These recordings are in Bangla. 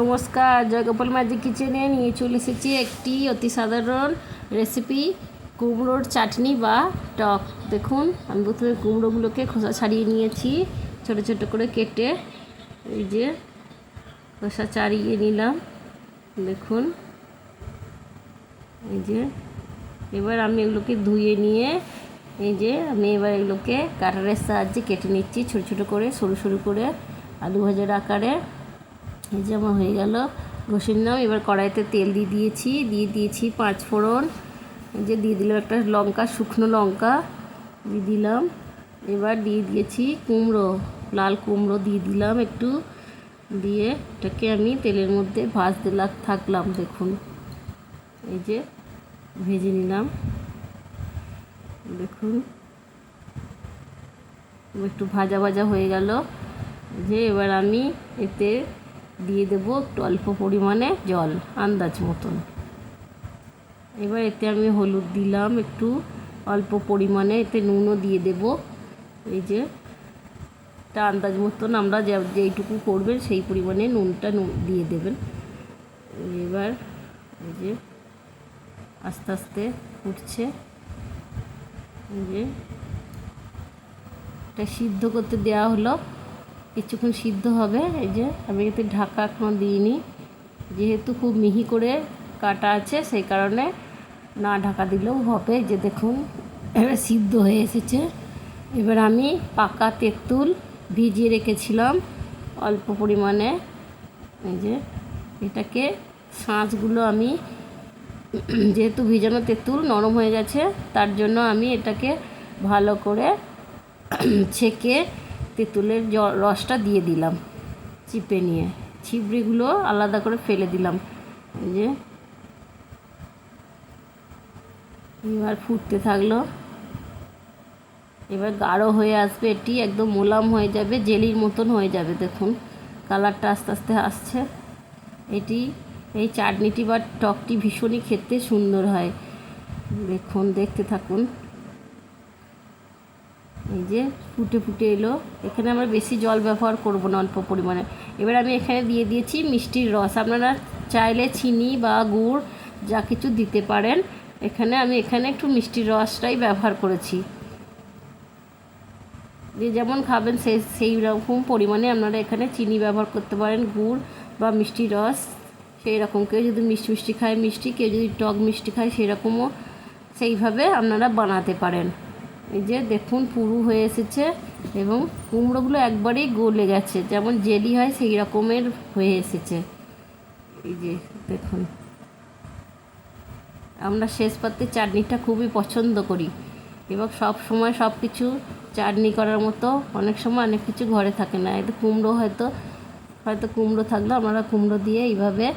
নমস্কার, জয়গোপাল ম্যাজিক কিচেনে নিয়ে চলে এসেছি একটি অতি সাধারণ রেসিপি কুমড়োর চাটনি বা টক। দেখুন, আমি প্রথমে কুমড়োগুলোকে খোসা ছাড়িয়ে নিয়েছি, ছোট ছোট করে কেটে এই যে খোসা ছাড়িয়ে নিলাম। দেখুন, এই যে এবার আমি এগুলোকে ধুয়ে নিয়ে, এই যে আমি এবার এগুলোকে কাটারের সাহায্যে কেটে নিচ্ছি, ছোটো ছোটো করে, সরু সরু করে, আলু ভাজার আকারে। এই যে আমার হয়ে গেল। ঘষে নিলাম এবার কড়াইতে তেল দিয়ে দিয়েছি। দিয়ে দিয়েছি পাঁচ ফোড়ন। এই যে দিয়ে দিলাম একটা লঙ্কা, শুকনো লঙ্কা দিয়ে দিলাম। এবার দিয়ে দিয়েছি কুমড়ো, লাল কুমড়ো দিয়ে দিলাম একটু। দিয়ে এটাকে আমি তেলের মধ্যে ভাজতে লাগ থাকলাম, দেখুন। এই যে ভেজে নিলাম। দেখুন। একটু ভাজা ভাজা হয়ে গেল। যে এবার আমি এতে দিয়ে দেবো একটু অল্প পরিমাণে জল, আন্দাজ মতন। এবার এতে আমি হলুদ দিলাম, একটু অল্প পরিমাণে এতে নুনও দিয়ে দেব। এই যে এটা আন্দাজ মতন আমরা যেইটুকু করবেন সেই পরিমাণে নুনটা নুন দিয়ে দেবেন। এবার এই যে, আস্তে আস্তে ফুটছে। এই যে, এটা সিদ্ধ করতে দেওয়া হলো। কিছুক্ষণ সিদ্ধ হবে। এই যে, আমি এতে ঢাকা এখনও দিইনি। যেহেতু খুব মিহি করে কাটা আছে, সেই কারণে না ঢাকা দিলেও হবে। যে দেখুন, এবার সিদ্ধ হয়ে এসেছে। এবার আমি পাকা তেঁতুল ভিজিয়ে রেখেছিলাম অল্প পরিমাণে। এই যে, এটাকে শাঁসগুলো আমি যেহেতু ভিজানো তেঁতুল নরম হয়ে গেছে, তার জন্য আমি এটাকে ভালো করে ছেঁকে তেঁতুলের রসটা দিয়ে দিলাম চিপে নিয়ে। ছিবড়িগুলো আলাদা করে ফেলে দিলাম। এই যে। এবার ফুটতে থাকল। এবার গাঢ় হয়ে আসবে এটি, একদম মোলাম হয়ে যাবে, জেলির মতন হয়ে যাবে, দেখুন। কালারটা আস্তে আস্তে আসছে। এটি, এই চাটনিটি বা টকটি ভীষণই খেতে সুন্দর হয়। দেখুন, দেখতে থাকুন। এই যে ফুটে ফুটে এলো। এখানে আমরা বেশি জল ব্যবহার করব না অল্প পরিমাণে। এবার আমি এখানে দিয়ে দিয়েছি মিষ্টির রস। আপনারা চাইলে চিনি বা গুড়, যা কিছু দিতে পারেন। এখানে আমি এখানে একটু মিষ্টির রসটাই ব্যবহার করেছি। যে যেমন খাবেন সেই সেই রকম পরিমাণে আপনারা এখানে চিনি ব্যবহার করতে পারেন, গুড় বা মিষ্টি রস। সেই রকম কেউ যদি মিষ্টি মিষ্টি খায় মিষ্টি, কেউ যদি টক মিষ্টি খায় সেরকমও সেইভাবে আপনারা বানাতে পারেন। এই যে দেখুন, পুরু হয়ে এসেছে এবং কুমড়োগুলো একবারেই গলে গেছে। যেমন জেলি হয়, সেই রকমের হয়ে এসেছে। এই যে দেখুন। আমরা শেষ পাতে চাটনিটা খুবই পছন্দ করি। এবং সব সময় সব কিছু চাটনি করার মতো অনেক সময় অনেক কিছু ঘরে থাকে না। এতে কুমড়ো হয়তো হয়তো কুমড়ো থাকলে আপনারা কুমড়ো দিয়ে এইভাবে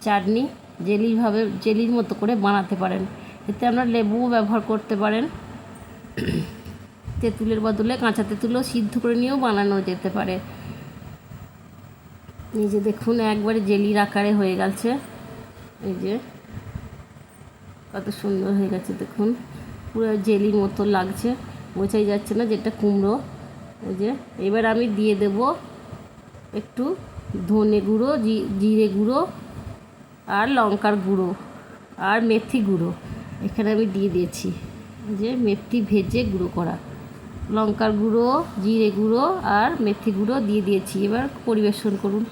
চাটনি জেলিভাবে, জেলির মতো করে বানাতে পারেন। এতে আপনারা লেবুও ব্যবহার করতে পারেন। তেঁতুলের বদলে কাঁচা তেঁতুলও সিদ্ধ করে নিয়েও বানানো যেতে পারে। এই যে দেখুন, একবারে জেলির আকারে হয়ে গেছে। এই যে কত সুন্দর হয়ে গেছে, দেখুন। পুরো জেলির মতো লাগছে, বোঝাই যাচ্ছে না যেটা কুমড়ো। এই যে এবার আমি দিয়ে দেব একটু ধনে গুঁড়ো জিরে গুঁড়ো আর লঙ্কার গুঁড়ো আর মেথি গুঁড়ো। এখানে আমি দিয়ে দিয়েছি। যে মেথি ভেজে গুঁড়ো করা। লঙ্কার গুঁড়ো, জিরে গুঁড়ো আর মেথি গুঁড়ো দিয়ে দিয়েছি। এবার পরিবেশন করুন।